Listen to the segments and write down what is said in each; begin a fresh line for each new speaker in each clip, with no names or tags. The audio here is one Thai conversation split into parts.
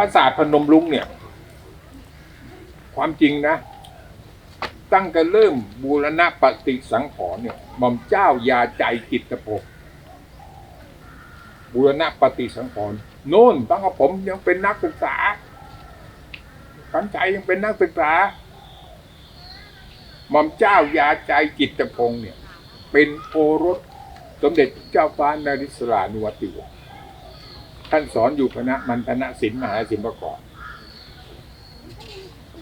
ราสาทพนมรุ้งเนี่ย ความจริงนะ ตั้งแต่เริ่มบูรณะปฏิสังขรณ์เนี่ยหม่อมเจ้ายาใจกิตตภพบูรณะปฏิสังขรณ์โน่นตั้งแต่ผมยังเป็นนักศึกษาขันใจยังเป็นนักศึกษาหม่อมเจ้ายาใจจิตตพงศ์เนี่ย เป็นโอรสสมเด็จเจ้าฟ้านาริศรานุวัติวงศ์ ท่านสอนอยู่คณะมันธนศิลป์มหาศิลปากร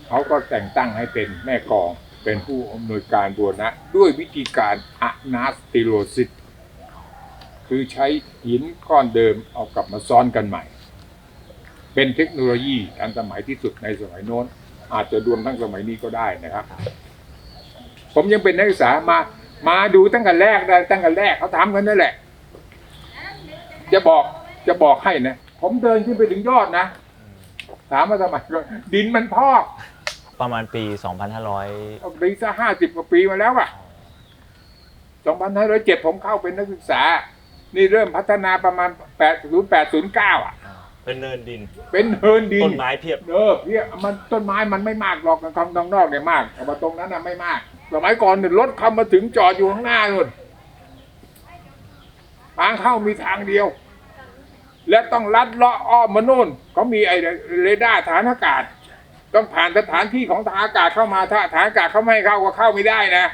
เขาก็แต่งตั้งให้เป็นแม่กองเป็นผู้อำนวยการบูรณะด้วยวิธีการอะนาสติโลซิสคือใช้หินก้อนเดิมเอากลับมาซ้อนกันใหม่ เป็นเทคโนโลยีทันสมัยที่สุดในสมัยโน้น อาจจะรวมทั้งสมัยนี้ก็ได้นะครับ ผมยังเป็นนักศึกษามามาดูตั้งแต่แรกได้ตั้งแต่แรกเขาทำกันนั่นแหละ จะบอก จะบอกให้นะ ผมเดินขึ้นไปถึงยอดนะ ถามว่าทำไมดินมันพอก
ประมาณปี
เอาปีซะห้าสิบกว่าปีมาแล้วอะสองพันห้าร้อยเจ็ดผมเข้าเป็นนักศึกษา นี่เริ่มพัฒนาประมาณแปดศูนย์แปดศูนย์เก้าอะ
2500เป็นเนินดิน
เป็นเฮินดิน
ต้นไม้เพียบ
เออพี่มันต้นไม้มันไม่มากหรอกทางตรงนอกเนี่ยมาก แต่ว่าตรงนั้นน่ะไม่มาก สมัยก่อนเนี่ยรถเข้ามาถึงจอดอยู่ข้างหน้านู่นทางเข้ามีทางเดียว และต้องลัดเลาะอ้อมมาโน่นเขามีไอ้เรดาร์ฐานอากาศ ต้องผ่านสถานที่ของทางอากาศเข้ามาถ้าฐานอากาศเขาไม่ให้เข้าก็เข้าไม่ได้นะ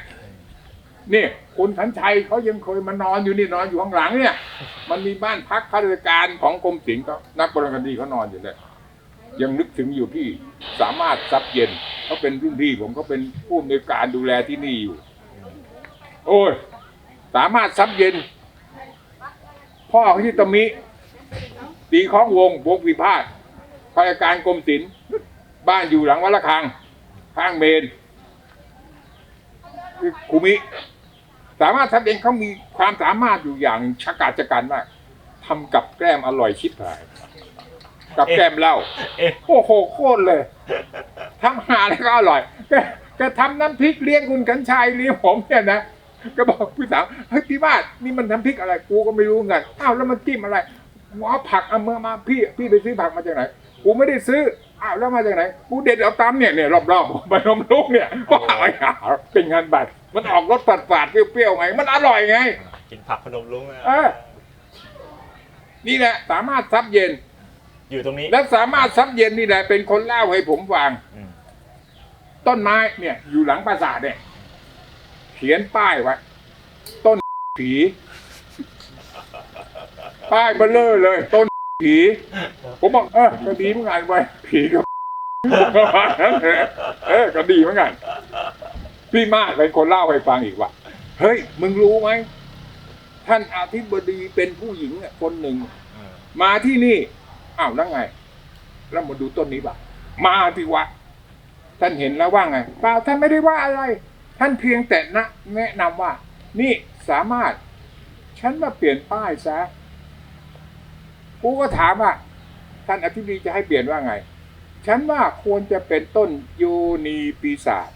นี่คุณขันชัยเขายังเคยมานอนอยู่นี่นอนอยู่ข้างหลังเนี่ย มันมีบ้านพักข้าราชการของกรมศิลป์เขานักบริการดีเขานอนอยู่เนี่ยยังนึกถึงอยู่พี่สามารถซับเย็นเขาเป็นรุ่นพี่ผมเขาเป็นผู้อำนวยการดูแลที่นี่อยู่ โอ้ยสามารถซับเย็น พ่อเขาที่อตมิ ตีข้องวงวงวิพาทข้าการกรมศิลป์บ้านอยู่หลังวัดละคัง ข้างเมนคุมิ สามารถทำเองเขามีความสามารถอยู่อย่างชักกาจกันมากทำกับแกล้มอร่อยชิบหาย กับแกล้มเหล้าโอ้โหโคตรเลยทำหาอะไรก็อร่อยแกแกทำน้ำพริกเลี้ยงคุณกันชัยเลี้ยงผมเนี่ยนะก็บอกพี่สาวเฮ้ยพี่บ้านนี่มันน้ำพริกอะไรกูก็ไม่รู้เหมือนกันอ้าวแล้วมันจิ้มอะไร หมอผักเอาเมื่อมาพี่ พี่ไปซื้อผักมาจากไหนกูไม่ได้ซื้ออ้าวแล้วมาจากไหนกูเด็ดเอาตามเนี่ยเนี่ยรอบๆใบนมลูกเนี่ยว่าไอ้ห่าเป็นงานบัตรมันออกรสฝาดๆเปรี้ยวๆไง มันอร่อยไง
กินผักพนมรุ้งนะ
เออนี่แหละ สามารถซับเย็น
อยู่ตรงนี้
และสามารถซับเย็นนี่แหละ เป็นคนเล่าให้ผมฟัง
อืม
ต้นไม้เนี่ย อยู่หลังปราสาทเนี่ย เขียนป้ายไว้ต้นผี ป้ายเบลเลอร์เลย ต้นผี ผมบอกเออก็ดีเหมือนกันไว้ยผีก็เออก็ดีเหมือนกันพี่มากเป็นคนเล่าให้ฟังอีกว่าเฮ้ย มึงรู้ไหมท่านอาธิบดีเป็นผู้หญิงเนี่ยคนหนึ่ง
มา
ที่นี่อ้าวแล้วไง แล้วมาดูต้นนี้ป่ะมาที่วัดท่านเห็นแล้วว่าไงเปล่าท่านไม่ได้ว่าอะไร ท่านเพียงแต่นะแนะนำว่า นี่สามารถ ฉันมาเปลี่ยนป้ายซะ กูก็ถามว่าท่านอธิบดีจะให้เปลี่ยนว่าไง ฉันว่าควรจะเป็นต้นยูนีปีศาจ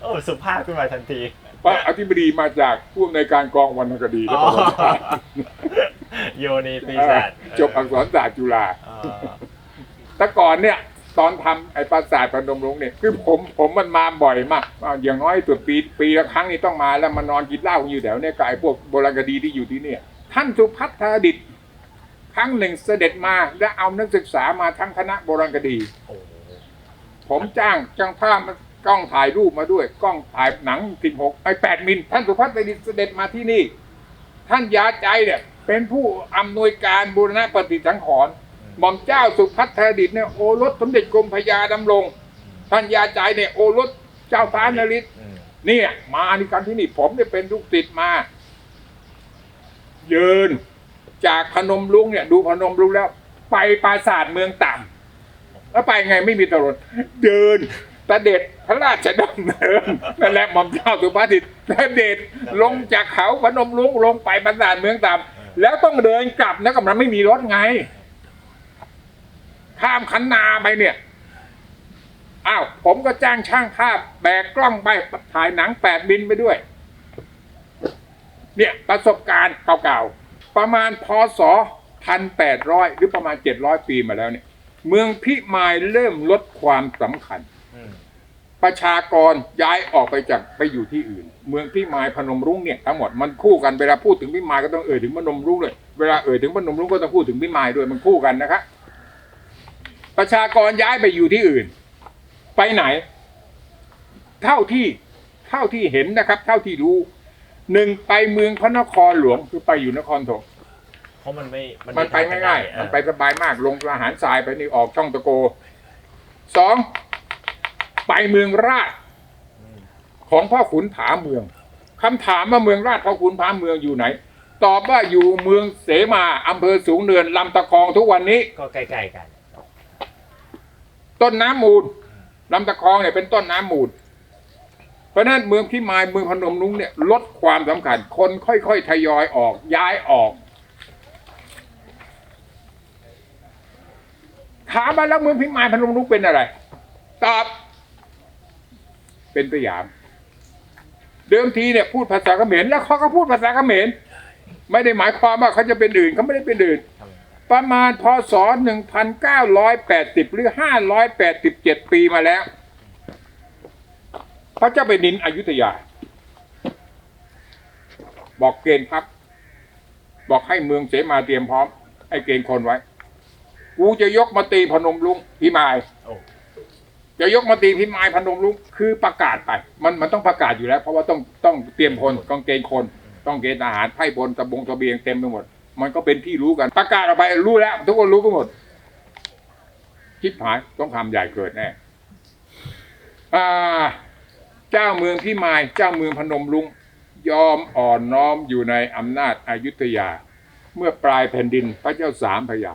โอ้สุภาพขึ้นมาทันที
เพราะอธิบดีมาจากผู้อำนวยการกองวรรณคดีและ
อ๋อ
ประวัติศาสตร์
โยนีปีศาจ
จบอักษรศาสตร์จุฬา
เออ
แต่ก่อนเนี่ย ตอนทำไอ้ปราสาทพนมรุ้งเนี่ยคือผมผมมันมาบ่อยมากอ่าอย่างน้อยสุดปีปีละครั้งนี่ต้องมาแล้วมานอนกินเหล้าอยู่แถวเนี่ยกับไอ้พวกโบราณคดีที่อยู่ที่เนี่ย ท่านสุพัฒนดิตครั้งหนึ่งเสด็จมาและเอานักศึกษามาทั้งคณะโบราณคดี
โอ้
ผมจ้างจ้างภาพมากล้องถ่ายรูปมาด้วย กล้องถ่ายหนัง16ไอ้8มิลท่านสุพัฒนดิตเสด็จมาที่นี่ ท่านยาใจเนี่ยเป็นผู้อำนวยการบูรณะปฏิสังขรณ์หม่อมเจ้าสุพัฒนดิตเนี่ยโอรสสมเด็จกรมพระยาดำรง ท่านยาใจเนี่ยโอรสเจ้าฟ้านริศ
อืม
เนี่ยมาในการที่นี่ผมเนี่ยเป็นลูกติดมาเยินจากพนมรุ้งเนี่ย ดูพนมรุ้งแล้ว ไปปราสาทเมืองต่ำแล้วไปไงไม่มีถนนเดินตะเด็ดพระราชดำเนินนั่นแหละหม่อมเจ้าสุภาษิตตะเด็ดลงจากเขาพนมรุ้งลงไปปราสาทเมืองต่ำแล้วต้องเดินกลับนะกับมันไม่มีรถไง ข้ามคันนาไปเนี่ยอ้าวผมก็จ้างช่างภาพแบกกล้องไปถ่ายหนังแปดบินไปด้วย เนี่ยประสบการณ์เก่าๆ ประมาณพศพันแปดร้อยหรือประมาณเจ็ดร้อยปีมาแล้วเนี่ย เมืองพิมายเริ่มลดความสำคัญ
อืม
ประชากรย้ายออกไปจากไปอยู่ที่อื่น เมืองพิมายพนมรุ้งเนี่ยทั้งหมดมันคู่กันเวลาพูดถึงพิมายก็ต้องเอ่ยถึงพนมรุ้งเลยเวลาเอ่ยถึงพนมรุ้งก็ต้องพูดถึงพิมายด้วยมันคู่กันนะครับประชากรย้ายไปอยู่ที่อื่น ไปไหน เท่าที่เท่าที่เห็นนะครับ เท่าที่รู้ หนึ่งไปเมืองพระนครหลวงคือไปอยู่นครถม
เพราะมันไม่
มันไปง่ายๆมันไปสบายมากลงทหารทรายไปนี่ออกช่องตะโกสองไปเมืองราช
อืม
ของพ่อขุนผาเมืองคำถามว่าเมืองราชพ่อขุนผาเมืองอยู่ไหน ตอบว่าอยู่เมืองเสมาอำเภอสูงเนินลำตะคองทุกวันนี้
ก็ใกล้ๆกัน
ต้นน้ำมูลลำตะคองเนี่ยเป็นต้นน้ำมูล เพราะนั้นเมืองพิมายเมืองพนมรุ้งเนี่ยลดความสำคัญคนค่อยๆทยอยออกย้ายออกถามมาแล้วเมืองพิมายพนมรุ้งเป็นอะไร ตอบ เป็นสยาม เดิมทีเนี่ยพูดภาษาเขมรแล้วเขาก็พูดภาษาเขมรไม่ได้หมายความว่าเขาจะเป็นอื่นเขาไม่ได้เป็นอื่น ประมาณพศ1980 หรือ 587 ปีมาแล้ว พระเจ้าแผ่นดินอยุธยา บอกเกณฑ์พัก บอกให้เมืองเสมาเตรียมพร้อม ให้เกณฑ์คนไว้ กูจะยกมาตีพนมลุงพิมายจะยกมาตีพิมายพนมลุงคือประกาศไป มันมันต้องประกาศอยู่แล้ว เพราะว่าต้องต้องเตรียมพลต้องเกณฑ์คน ต้องเกณฑ์ทหารไพ่พลตะบงตะเบียงเต็มไปหมด มันก็เป็นที่รู้กัน ประกาศออกไปรู้แล้ว ทุกคนรู้กันหมดคิดหายต้องทำใหญ่เกิดแน่อ่า เจ้าเมืองพิมายเจ้าเมืองพนมลุงยอมอ่อนน้อมอยู่ในอำนาจอายุทยา เมื่อปลายแผ่นดินพระเจ้าสามพระยา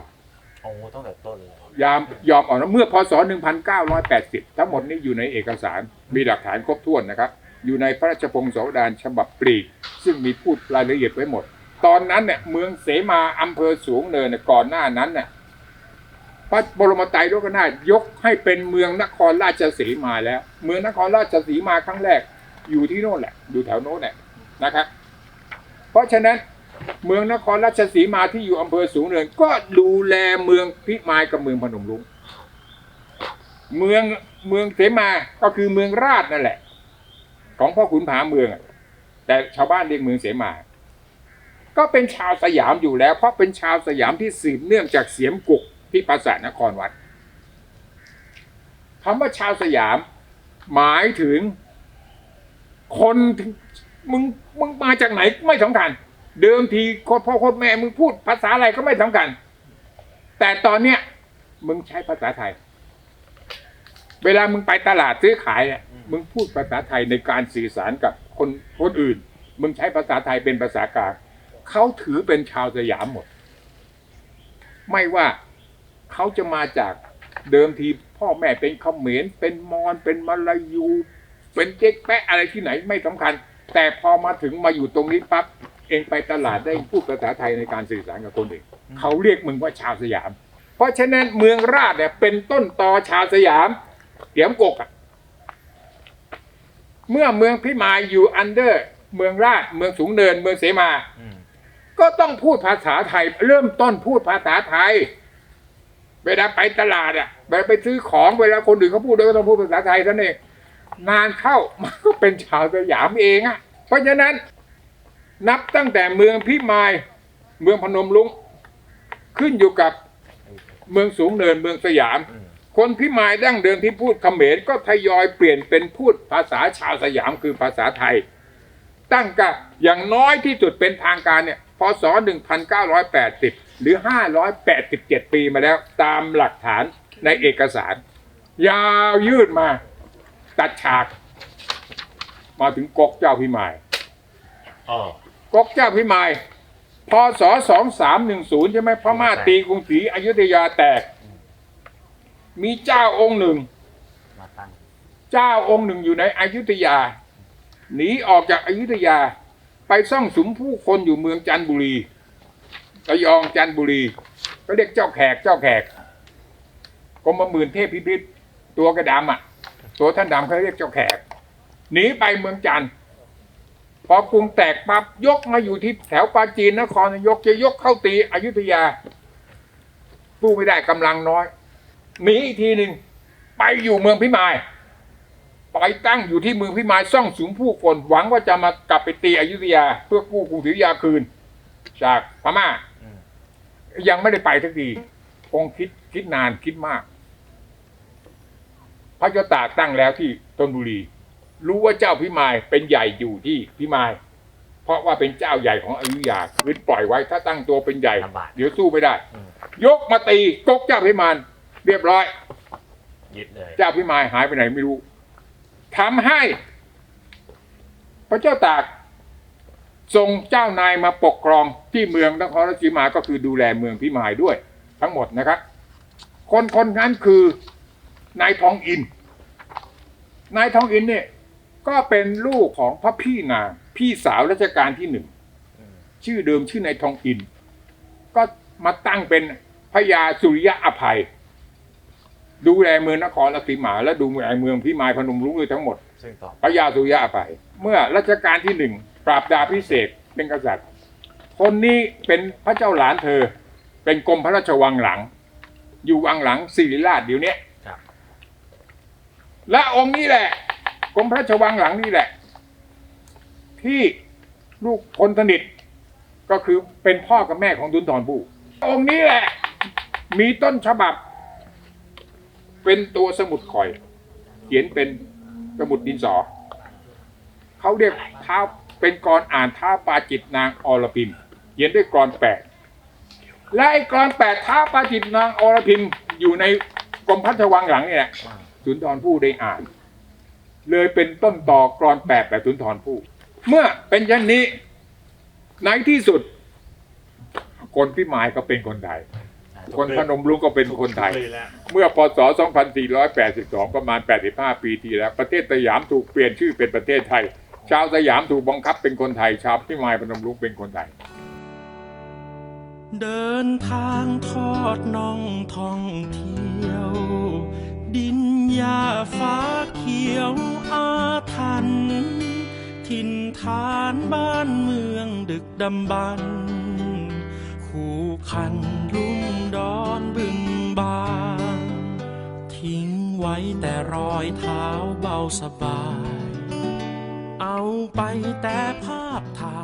โอ้ตั้งแต่ต้นเลย
ยามยอมออกนะเมื่อพศ 1980 ทั้งหมดนี้อยู่ในเอกสารมีหลักฐานครบถ้วนนะครับ อยู่ในพระราชพงศาวดารฉบับปลีก ซึ่งมีพูดรายละเอียดไว้หมด ตอนนั้นเนี่ยเมืองเสมาอำเภอสูงเนินเนี่ยก่อนหน้านั้นเนี่ย พระบรมไตรโลกนาถยกให้เป็นเมืองนครราชสีมาแล้ว เมืองนครราชสีมาครั้งแรกอยู่ที่โน่นแหละ อยู่แถวโน้นแหละนะครับ เพราะฉะนั้นเมืองนครราชสีมาที่อยู่อำเภอสูงเนินก็ดูแลเมืองพิมายกับเมืองพนมรุ้งเมืองเมืองเสมาก็คือเมืองราชนั่นแหละ ของพ่อขุนผาเมือง แต่ชาวบ้านเรียกเมืองเสมา ก็เป็นชาวสยามอยู่แล้ว เพราะเป็นชาวสยามที่สืบเนื่องจากเสียมกุก ที่ปราสาทนครวัดคำว่าชาวสยาม หมายถึง คนมึงมึงมาจากไหนไม่สำคัญ เดิมทีโคตรพ่อโคตรแม่มึงพูดภาษาอะไรก็ไม่สำคัญ แต่ตอนเนี้ยมึงใช้ภาษาไทย เวลามึงไปตลาดซื้อขายเนี่ยมึงพูดภาษาไทยในการสื่อสารกับคนคนอื่น มึงใช้ภาษาไทยเป็นภาษากลางเขาถือเป็นชาวสยามหมด ไม่ว่า เขาจะมาจากเดิมทีพ่อแม่เป็นเขมรเป็นมอญเป็นมาลายู เป็นเจ๊กแปะอะไรที่ไหนไม่สำคัญ แต่พอมาถึงมาอยู่ตรงนี้ปั๊บเองไปตลาดได้พูดภาษาไทยในการสื่อสารกับคนอื่นเขาเรียกมึงว่าชาวสยาม เพราะฉะนั้นเมืองราชเนี่ยเป็นต้นตอชาวสยามเถียมกกอะเมื่อเมืองพิมายอยู่อันเดอร์ เมืองราช เมืองสูงเนิน เมืองเสมา
อืม
ก็ต้องพูดภาษาไทย เริ่มต้นพูดภาษาไทย เวลาไปตลาดอะเวลาไปซื้อของเวลาคนอื่นเขาพูดด้วยก็ต้องพูดภาษาไทยท่านเองงานเข้ามันก็เป็นชาวสยามเองอะ เพราะฉะนั้น นับตั้งแต่เมืองพิมายเมืองพนมลุงขึ้นอยู่กับเมืองสูงเนินเมืองสยาม คนพิมายดั้งเดิมที่พูดเขมรก็ทยอยเปลี่ยนเป็นพูดภาษาชาวสยามคือภาษาไทย ตั้งกับอย่างน้อยที่สุดเป็นทางการเนี่ย ศ 1980 หรือ 587 ปีมาแล้วตามหลักฐานในเอกสาร ยาวยืดมาตัดฉาก มาถึงกกเจ้าพิมาย
อ๋อก
กเจ้าพิมายพศ 2310 ใช่ไหมพม่าตีกรุงศรีอยุธยาแตก มีเจ้าองค์หนึ่ง
มาตั้ง
เจ้าองค์หนึ่งอยู่ในอยุธยา หนีออกจากอยุธยา ไปซ่องสุมผู้คนอยู่เมืองจันทบุรีระยองจันทบุรีก็เรียกเจ้าแขกเจ้าแขกกรมหมื่นเทพพิพิธตัวกระดำอะ ตัวท่านดำเขาเรียกเจ้าแขกหนีไปเมืองจันทร์พอกรุงแตกปั๊บยกมาอยู่ที่แถวปาจีนนครนายกจะยกเข้าตีอยุธยาสู้ไม่ได้กำลังน้อยหนีอีกทีหนึ่งไปอยู่เมืองพิมาย ไปตั้งอยู่ที่เมืองพิมายซ่องสูงผู้คนหวังว่าจะมากลับไปตีอยุธยา เพื่อกู้กรุงศรีอยุธยาคืน จากพม่า
อืม
ยังไม่ได้ไปสักทีคงคิดคิดนานคิดมาก พระเจ้าตากตั้งแล้วที่ธนบุรี รู้ว่าเจ้าพิมายเป็นใหญ่อยู่ที่พิมาย เพราะว่าเป็นเจ้าใหญ่ของอยุธยาคือปล่อยไว้ถ้าตั้งตัวเป็นใหญ่
ลำบาก
เดี๋ยวสู้ไม่ได้
อืม
ยกมาตีกกเจ้าพิมานเรียบร้อย
ยึดเลย
เจ้าพิมายหายไปไหนไม่รู้ ทำให้ พระเจ้าตากทรงเจ้านายมาปกครองที่เมืองนครราชสีมาก็คือดูแลเมืองพิมายด้วย ทั้งหมดนะครับ คนคนนั้นคือนายทองอิน นายทองอินเนี่ยก็เป็นลูกของพระพี่นางพี่สาวรัชกาลที่หนึ่งชื่อเดิมชื่อนายทองอิน ก็มาตั้งเป็นพญาสุริยะอภัย ดูแลเมืองนครราชสีมา และดูแลเมืองพิมายพนมรุ้งด้วยทั้งหมด
ซึ่งต่อ
พระยาสุริยะอภัยเมื่อรัชกาลที่หนึ่งปราบดาพิเศษกเป็นกษัตริย์ คนนี้เป็นพระเจ้าหลานเธอ เป็นกรมพระราชวังหลัง อยู่วังหลังศิริราชเดี๋ยวนี้
ครับ
และองค์นี้แหละกรมพระราชวังหลังนี่แหละ ที่ลูกคนสนิทก็คือเป็นพ่อกับแม่ของดุนทรภู่องค์นี้แหละ มีต้นฉบับ เป็นตัวสมุดข่อย เขียนเป็นสมุดดินสอเขาเรียกท้าเป็นกรอ่านท้าปาจิตนางอรพิมเขียนด้วยกรแปดและไอ้กรแปดท้าปาจิตนางอรพิมอยู่ในกรมพระราชวังหลังนี่แหละสุนทรภู่ได้อ่าน เลยเป็นต้นต่อกรอนแปดแบบสุนทรภู่เมื่อเป็นเช่นนี้ในที่สุด คนพิมายก็เป็นคนไทย คนพนมรุ้งก็เป็นคนไทย
เลยแล้ว
เมื่อพศ 2482 ประมาณ 85 ปีที่แล้ว ประเทศสยามถูกเปลี่ยนชื่อเป็นประเทศไทย ชาวสยามถูกบังคับเป็นคนไทย ชาวพิมายพนมรุ้งเป็นคนไทย
เดินทางทอดน่องท่องเที่ยว ดินหญ้าฟ้าเขียวอาทัน ถิ่นฐานบ้านเมืองดึกดำบรรพ์ คันลุ่มดอนบึงบานทิ้งไว้แต่รอยเท้าเบาสบาย เอาไปแต่ภาพถ่าย